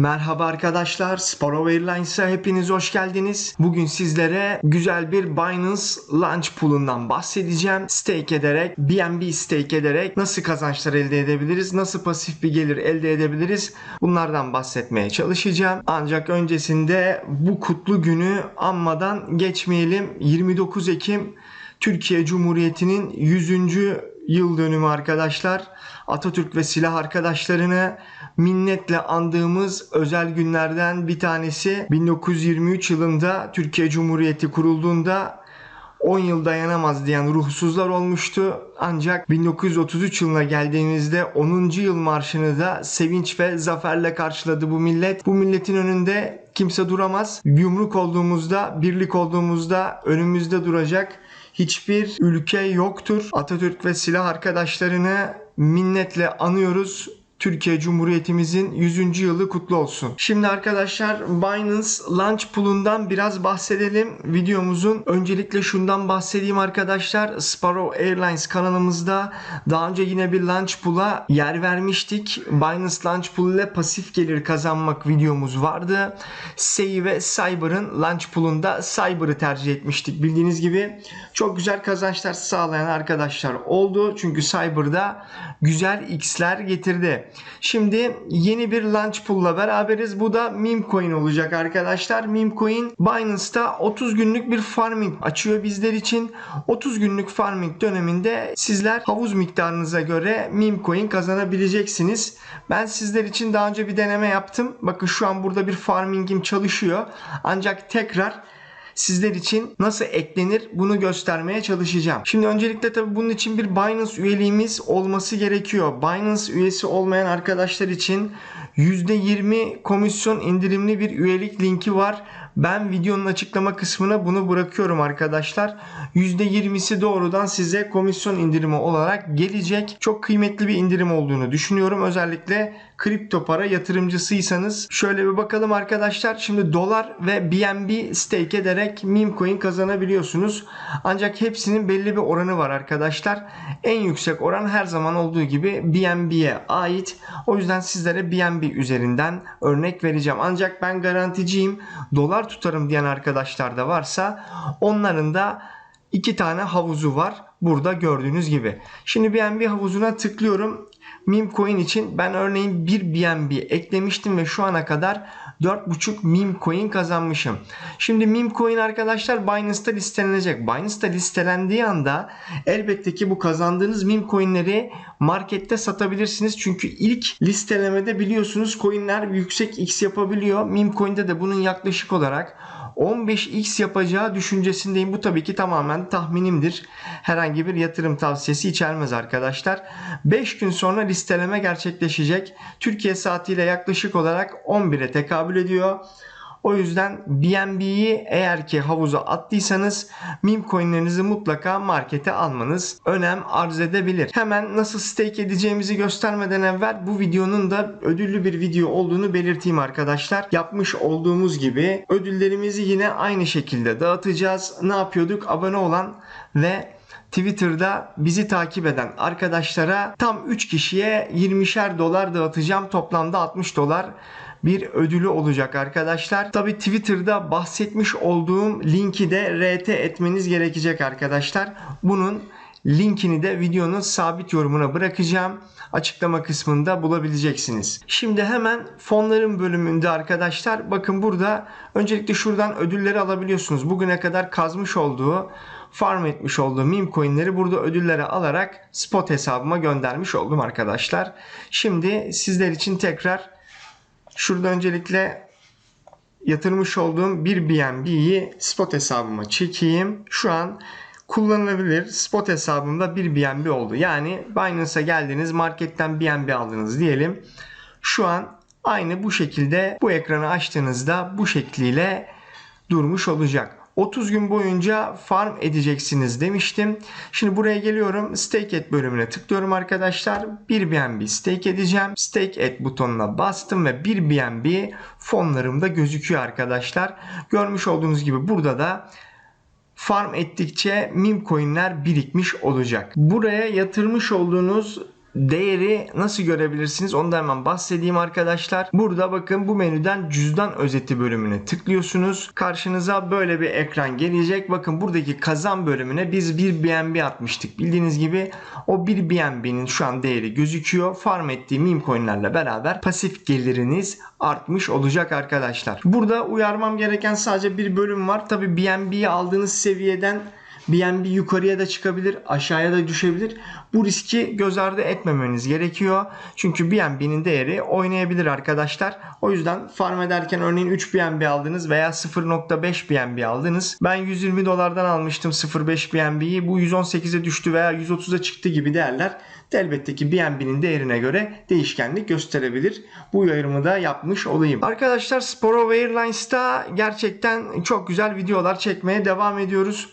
Merhaba arkadaşlar, Sparrow Airlines'a hepiniz hoş geldiniz. Bugün sizlere güzel bir Binance Launch Pool'undan bahsedeceğim. Stake ederek, BNB stake ederek nasıl kazançlar elde edebiliriz, nasıl pasif bir gelir elde edebiliriz bunlardan bahsetmeye çalışacağım. Ancak öncesinde bu kutlu günü anmadan geçmeyelim. 29 Ekim Türkiye Cumhuriyeti'nin 100. yıl dönümü arkadaşlar. Atatürk ve silah arkadaşlarını minnetle andığımız özel günlerden bir tanesi 1923 yılında Türkiye Cumhuriyeti kurulduğunda 10 yıl dayanamaz diyen ruhsuzlar olmuştu. Ancak 1933 yılına geldiğimizde 10. yıl marşını da sevinç ve zaferle karşıladı bu millet. Bu milletin önünde kimse duramaz. Yumruk olduğumuzda, birlik olduğumuzda önümüzde duracak hiçbir ülke yoktur. Atatürk ve silah arkadaşlarını minnetle anıyoruz. Türkiye Cumhuriyetimizin 100. yılı kutlu olsun. Şimdi arkadaşlar Binance Launch Pool'undan biraz bahsedelim. Videomuzun öncelikle şundan bahsedeyim arkadaşlar. Sparrow Airlines kanalımızda daha önce yine bir Launch Pool'a yer vermiştik. Binance Launch Pool ile pasif gelir kazanmak videomuz vardı. SEI ve Cyber'ın Launch Pool'unda Cyber'ı tercih etmiştik. Bildiğiniz gibi çok güzel kazançlar sağlayan arkadaşlar oldu. Çünkü Cyber'da güzel X'ler getirdi. Şimdi yeni bir launch pool'la beraberiz. Bu da meme coin olacak arkadaşlar. Meme coin Binance'ta 30 günlük bir farming açıyor bizler için. 30 günlük farming döneminde sizler havuz miktarınıza göre meme coin kazanabileceksiniz. Ben sizler için daha önce bir deneme yaptım. Bakın şu an burada bir farmingim çalışıyor. Ancak tekrar sizler için nasıl eklenir bunu göstermeye çalışacağım. Şimdi öncelikle tabii bunun için bir Binance üyeliğimiz olması gerekiyor. Binance üyesi olmayan arkadaşlar için %20 komisyon indirimli bir üyelik linki var. Ben videonun açıklama kısmına bunu bırakıyorum arkadaşlar. %20'si doğrudan size komisyon indirimi olarak gelecek. Çok kıymetli bir indirim olduğunu düşünüyorum. Özellikle kripto para yatırımcısıysanız şöyle bir bakalım arkadaşlar. Şimdi dolar ve BNB stake ederek meme coin kazanabiliyorsunuz. Ancak hepsinin belli bir oranı var arkadaşlar. En yüksek oran her zaman olduğu gibi BNB'ye ait. O yüzden sizlere BNB üzerinden örnek vereceğim. Ancak ben garanticiyim. Dolar tutarım diyen arkadaşlar da varsa onların da iki tane havuzu var. Burada gördüğünüz gibi. Şimdi BNB havuzuna tıklıyorum. Meme coin için ben örneğin bir BNB eklemiştim ve şu ana kadar 4.5 meme coin kazanmışım. Şimdi meme coin arkadaşlar Binance'ta listelenecek. Binance'ta listelendiği anda elbette ki bu kazandığınız meme coinleri markette satabilirsiniz. Çünkü ilk listelemede biliyorsunuz coinler yüksek x yapabiliyor. Meme coin'de de bunun yaklaşık olarak 15x yapacağı düşüncesindeyim. Bu tabii ki tamamen tahminimdir. Herhangi bir yatırım tavsiyesi içermez arkadaşlar. 5 gün sonra listeleme gerçekleşecek. Türkiye saatiyle yaklaşık olarak 11'e tekabül ediyor. O yüzden BNB'yi eğer ki havuza attıysanız meme coinlerinizi mutlaka markete almanız önem arz edebilir. Hemen nasıl stake edeceğimizi göstermeden evvel bu videonun da ödüllü bir video olduğunu belirteyim arkadaşlar. Yapmış olduğumuz gibi ödüllerimizi yine aynı şekilde dağıtacağız. Ne yapıyorduk? Abone olan ve Twitter'da bizi takip eden arkadaşlara tam 3 kişiye 20'şer dolar dağıtacağım. Toplamda 60 dolar bir ödülü olacak arkadaşlar. Tabi Twitter'da bahsetmiş olduğum linki de RT etmeniz gerekecek arkadaşlar. Bunun linkini de videonun sabit yorumuna bırakacağım. Açıklama kısmında bulabileceksiniz. Şimdi hemen fonların bölümünde arkadaşlar bakın burada öncelikle şuradan ödülleri alabiliyorsunuz. Bugüne kadar kazmış olduğu farm etmiş olduğum meme coinleri burada ödüllere alarak spot hesabıma göndermiş oldum arkadaşlar. Şimdi sizler için tekrar şurada öncelikle yatırmış olduğum bir BNB'yi spot hesabıma çekeyim. Şu an kullanılabilir spot hesabımda bir BNB oldu. Yani Binance'a geldiniz marketten BNB aldınız diyelim. Şu an aynı bu şekilde bu ekranı açtığınızda bu şekliyle durmuş olacak. 30 gün boyunca farm edeceksiniz demiştim. Şimdi buraya geliyorum. Stake et bölümüne tıklıyorum arkadaşlar. Bir BNB stake edeceğim. Stake et butonuna bastım ve bir BNB fonlarımda gözüküyor arkadaşlar. Görmüş olduğunuz gibi burada da farm ettikçe meme coinler birikmiş olacak. Buraya yatırmış olduğunuz değeri nasıl görebilirsiniz onu da hemen bahsedeyim arkadaşlar. Burada bakın bu menüden cüzdan özeti bölümüne tıklıyorsunuz. Karşınıza böyle bir ekran gelecek. Bakın buradaki kazan bölümüne biz bir BNB atmıştık. Bildiğiniz gibi o bir BNB'nin şu an değeri gözüküyor. Farm ettiği meme coinlerle beraber pasif geliriniz artmış olacak arkadaşlar. Burada uyarmam gereken sadece bir bölüm var. Tabi BNB'yi aldığınız seviyeden BNB yukarıya da çıkabilir, aşağıya da düşebilir. Bu riski göz ardı etmemeniz gerekiyor. Çünkü BNB'nin değeri oynayabilir arkadaşlar. O yüzden farm ederken örneğin 3 BNB aldınız veya 0.5 BNB aldınız. Ben 120 dolardan almıştım 0.5 BNB'yi. Bu 118'e düştü veya 130'a çıktı gibi değerler de elbette ki BNB'nin değerine göre değişkenlik gösterebilir. Bu uyarımı da yapmış olayım. Arkadaşlar Sporo Airlines'ta gerçekten çok güzel videolar çekmeye devam ediyoruz.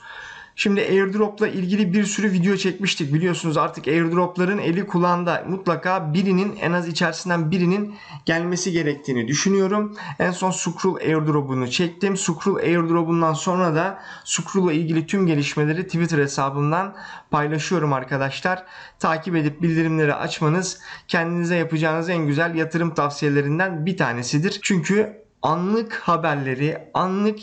Şimdi airdropla ilgili bir sürü video çekmiştik. Biliyorsunuz artık airdropların eli kulağında. Mutlaka birinin en az içerisinden birinin gelmesi gerektiğini düşünüyorum. En son Sukrul airdrop'unu çektim. Sukrul airdrop'undan sonra da Sukrul'la ilgili tüm gelişmeleri Twitter hesabımdan paylaşıyorum arkadaşlar. Takip edip bildirimleri açmanız kendinize yapacağınız en güzel yatırım tavsiyelerinden bir tanesidir. Çünkü anlık haberleri, anlık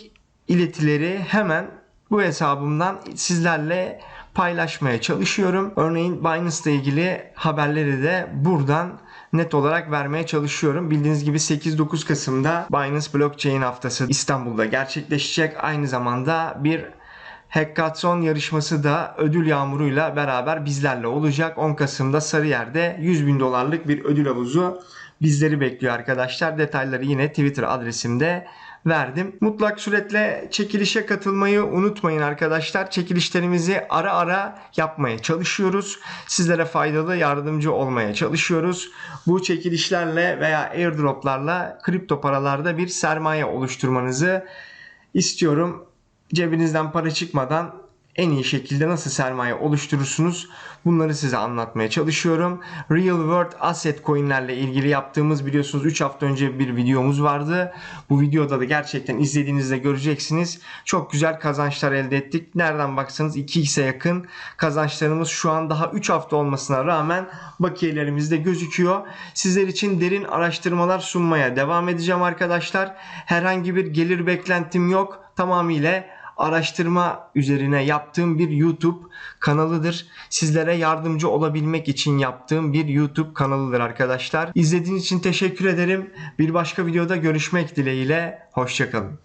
iletileri hemen bu hesabımdan sizlerle paylaşmaya çalışıyorum. Örneğin Binance ile ilgili haberleri de buradan net olarak vermeye çalışıyorum. Bildiğiniz gibi 8-9 Kasım'da Binance Blockchain haftası İstanbul'da gerçekleşecek. Aynı zamanda bir Hackathon yarışması da ödül yağmuruyla beraber bizlerle olacak. 10 Kasım'da Sarıyer'de 100 bin dolarlık bir ödül havuzu bizleri bekliyor arkadaşlar. Detayları yine Twitter adresimde verdim. Mutlak suretle çekilişe katılmayı unutmayın arkadaşlar. Çekilişlerimizi ara ara yapmaya çalışıyoruz. Sizlere faydalı yardımcı olmaya çalışıyoruz. Bu çekilişlerle veya airdroplarla kripto paralarda bir sermaye oluşturmanızı istiyorum. Cebinizden para çıkmadan en iyi şekilde nasıl sermaye oluşturursunuz bunları size anlatmaya çalışıyorum. Real World Asset coinlerle ilgili yaptığımız biliyorsunuz 3 hafta önce bir videomuz vardı. Bu videoda da gerçekten izlediğinizde göreceksiniz. Çok güzel kazançlar elde ettik. Nereden baksanız 2x'e yakın kazançlarımız şu an daha 3 hafta olmasına rağmen bakiyelerimizde gözüküyor. Sizler için derin araştırmalar sunmaya devam edeceğim arkadaşlar. Herhangi bir gelir beklentim yok. Tamamıyla araştırma üzerine yaptığım bir YouTube kanalıdır. Sizlere yardımcı olabilmek için yaptığım bir YouTube kanalıdır arkadaşlar. İzlediğiniz için teşekkür ederim. Bir başka videoda görüşmek dileğiyle. Hoşçakalın.